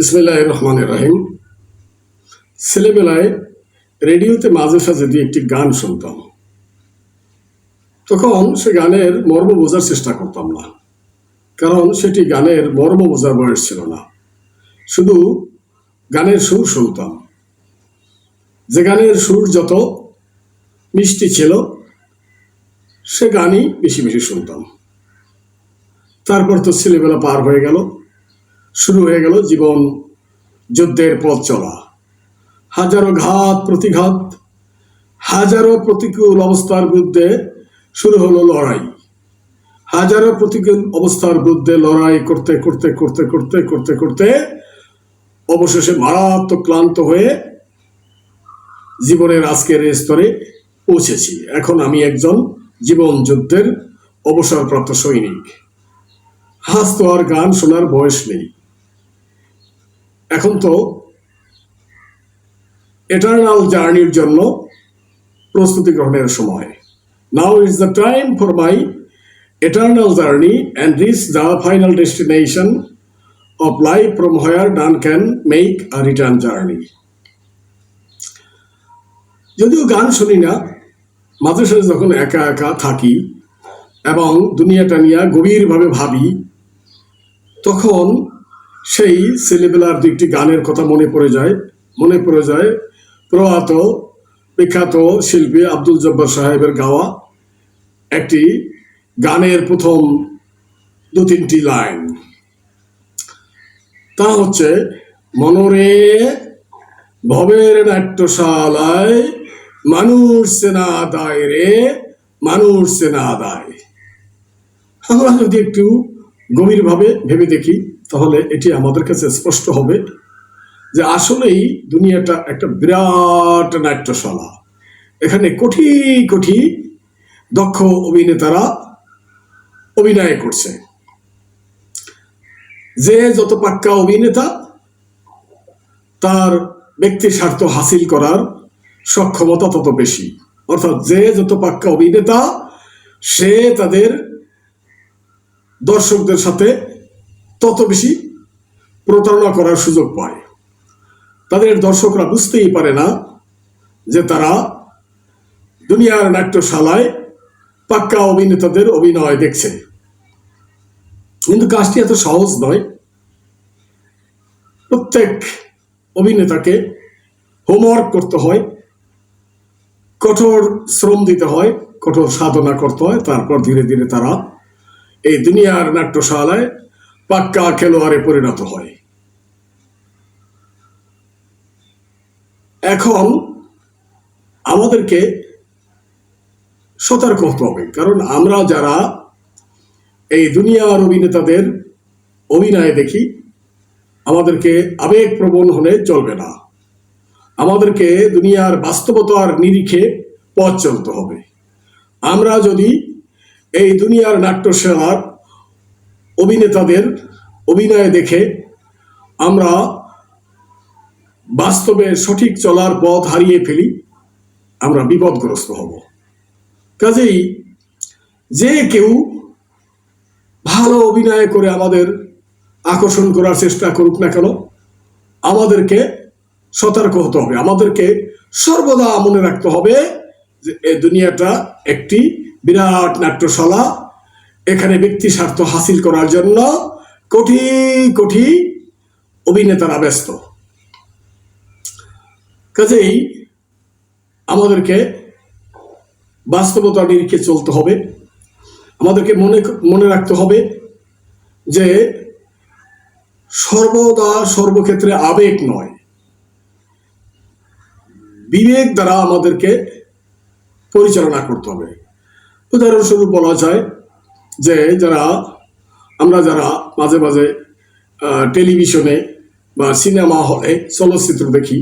ইসমিল্লাহ রহমান রাহিম ছেলেবেলায় রেডিওতে মাঝে সাঝে দিয়ে একটি গান শুনতাম। তখন সে গানের মর্ম বোঝার চেষ্টা করতাম না, কারণ সেটি গানের মর্ম বোঝার বয়স ছিল না। শুধু গানের সুর শুনতাম। যে গানের সুর যত মিষ্টি ছিল, সে গানই বেশি বেশি শুনতাম। তারপর তো ছেলেবেলা পার হয়ে গেল। শুরু হয়ে গেল জীবন যুদ্ধের পথ চলা। হাজারো ঘাত প্রতিঘাত, হাজারো প্রতিকূল অবস্থার বিরুদ্ধে শুরু হলো লড়াই। হাজারো প্রতিকূল অবস্থার বিরুদ্ধে লড়াই করতে করতে করতে করতে করতে করতে অবশেষে মারাত্মক ক্লান্ত হয়ে জীবনের আজকের স্তরে পৌঁছেছি। এখন আমি একজন জীবন যুদ্ধের অবসরপ্রাপ্ত সৈনিক। হাস আর গান শোনার বয়স নেই। এখন তো এটার্নাল জার্নির জন্য প্রস্তুতি গ্রহণের সময়। Now is the time for my eternal journey and reach the final destination of life from where done can make a return journey যদিও গান শুনি না, মাঝে সাথে যখন একা একা থাকি এবং দুনিয়াটা নিয়ে গভীরভাবে ভাবি, তখন সেই ছেলেবেলার একটি গানের কথা মনে পড়ে যায়, মনে পড়ে যায়, প্রয়াত বিখ্যাত শিল্পী আব্দুল জব্বার সাহেবের গাওয়া একটি গানের প্রথম দু তিনটি লাইন। তা হচ্ছে, মনরে ভবের নাট্যশালায় মানুষ সেনা আদায় রে, মানুষ সেনা আদায়। আমরা যদি একটু গভীরভাবে ভেবে দেখি তাহলে এটি আমাদের কাছে স্পষ্ট হবে যে আসলেই দুনিয়াটা একটা বিরাট নাট্যশালা। এখানে কোটি কোটি দক্ষ অভিনেতারা অভিনয় করছে। যে যত পাক্কা অভিনেতা, তার ব্যক্তি স্বার্থ হাসিল করার সক্ষমতা তত বেশি। অর্থাৎ যে যত পাক্কা অভিনেতা, সে তাদের দর্শকদের সাথে তত বেশি প্রতারণা করার সুযোগ পায়। তাদের দর্শকরা বুঝতেই পারে না যে তারা দুনিয়ার নাট্যশালায় পাক্কা অভিনেতাদের অভিনয় দেখছে। কিন্তু কাজটি এত সহজ নয়। প্রত্যেক অভিনেতাকে হোমওয়ার্ক করতে হয়, কঠোর শ্রম দিতে হয়, কঠোর সাধনা করতে হয়, তারপর ধীরে ধীরে তারা এই দুনিয়ার নাট্যশালায় পাক্কা খেলোয়াড়ে পরিণত হয়। এখন আমাদেরকে সতর্ক হতে হবে, কারণ আমরা যারা এই দুনিয়ার অভিনেতাদের অভিনয় দেখি, আমাদেরকে আবেগপ্রবণ হলে চলবে না। আমাদেরকে দুনিয়ার বাস্তবতার নিরিখে পথ চলতে হবে। আমরা যদি এই দুনিয়ার নাট্যশালার অভিনেতাদের অভিনয় দেখে আমরা বাস্তবে সঠিক চলার পথ হারিয়ে ফেলি, আমরা বিপদগ্রস্ত হব। কাজেই যে কেউ ভালো অভিনয় করে আমাদের আকর্ষণ করার চেষ্টা করুক না কেন, আমাদেরকে সতর্ক হতে হবে। আমাদেরকে সর্বদা মনে রাখতে হবে যে এই দুনিয়াটা একটি বিরাট নাট্যশালা এখানে ব্যক্তি স্বার্থ হাসিল করার জন্য কোটি কোটি অভিনেতারা ব্যস্ত। কাজেই আমাদেরকে বাস্তবতা নিরিখে চলতে হবে। আমাদেরকে মনে মনে রাখতে হবে যে সর্বদা সর্বক্ষেত্রে আবেগ নয়। বিবেক দ্বারা আমাদেরকে পরিচালনা করতে হবে। উদাহরণস্বরূপ বলা যায় যে যারা, আমরা যারা মাঝে মাঝে টেলিভিশনে বা সিনেমা হলে চলচ্চিত্র দেখি,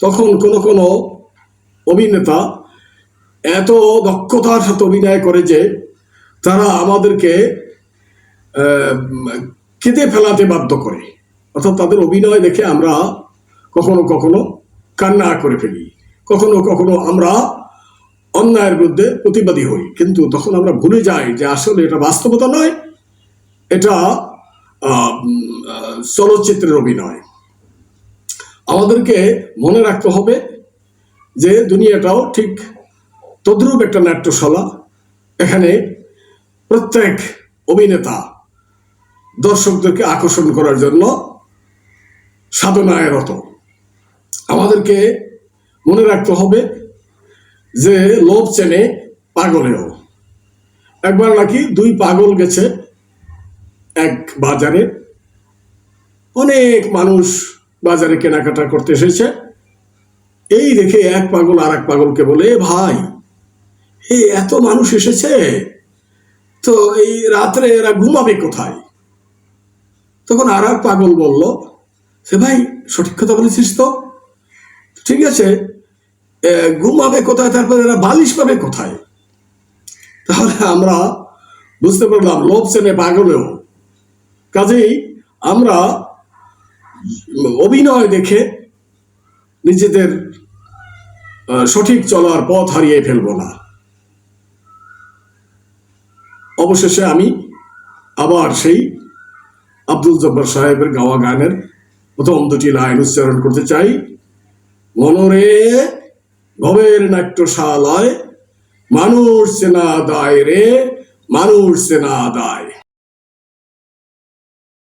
তখন কোনো কোনো অভিনেতা এত দক্ষতার সাথে অভিনয় করে যে তারা আমাদেরকে কেঁদে ফেলাতে বাধ্য করে। অর্থাৎ তাদের অভিনয় দেখে আমরা কখনো কখনো কান্না করে ফেলি। কখনো কখনো আমরা অন্যায়ের বিরুদ্ধে প্রতিবাদী হই। কিন্তু তখন আমরা ভুলে যাই যে আসলে এটা বাস্তবতা নয়, এটা চলচ্চিত্রের অভিনয়। আমাদেরকে মনে রাখতে হবে যে দুনিয়াটাও ঠিক তদ্রূপ একটা নাট্যশালা, এখানে প্রত্যেক অভিনেতা দর্শকদেরকে আকর্ষণ করার জন্য সাধনায় রত আমাদেরকে মনে রাখতে হবে যে লোভ চেনে পাগলেও। একবার নাকি দুই পাগল গেছে এক বাজারে। অনেক মানুষ বাজারে কেনাকাটা করতে এসেছে। এই দেখে এক পাগল আর এক পাগলকে বলে ভাই, এই এত মানুষ এসেছে? তো এই রাত্রে এরা ঘুমাবে কোথায়? তখন আর এক পাগল বলল, সে ভাই, সঠিক কথা বলেছিস তো? ঠিক আছে ঘুমাবে কোথায়? তারপরে এরা বালিশ পাবে কোথায়? তাহলে আমরা বুঝতে পারলাম, লোভ চেনে পাগলেও। কাজেই আমরা অভিনয় দেখে নিজেদের সঠিক চলার পথ হারিয়ে ফেলব না। অবশেষে আমি আবার সেই আব্দুল জব্বার সাহেবের গাওয়া গানের প্রথম দুটি লাইন উচ্চারণ করতে চাই। মনরে ভবের নাট্যশালায় মানুষ সেনা দায় রে মানুষ সেনা দায়।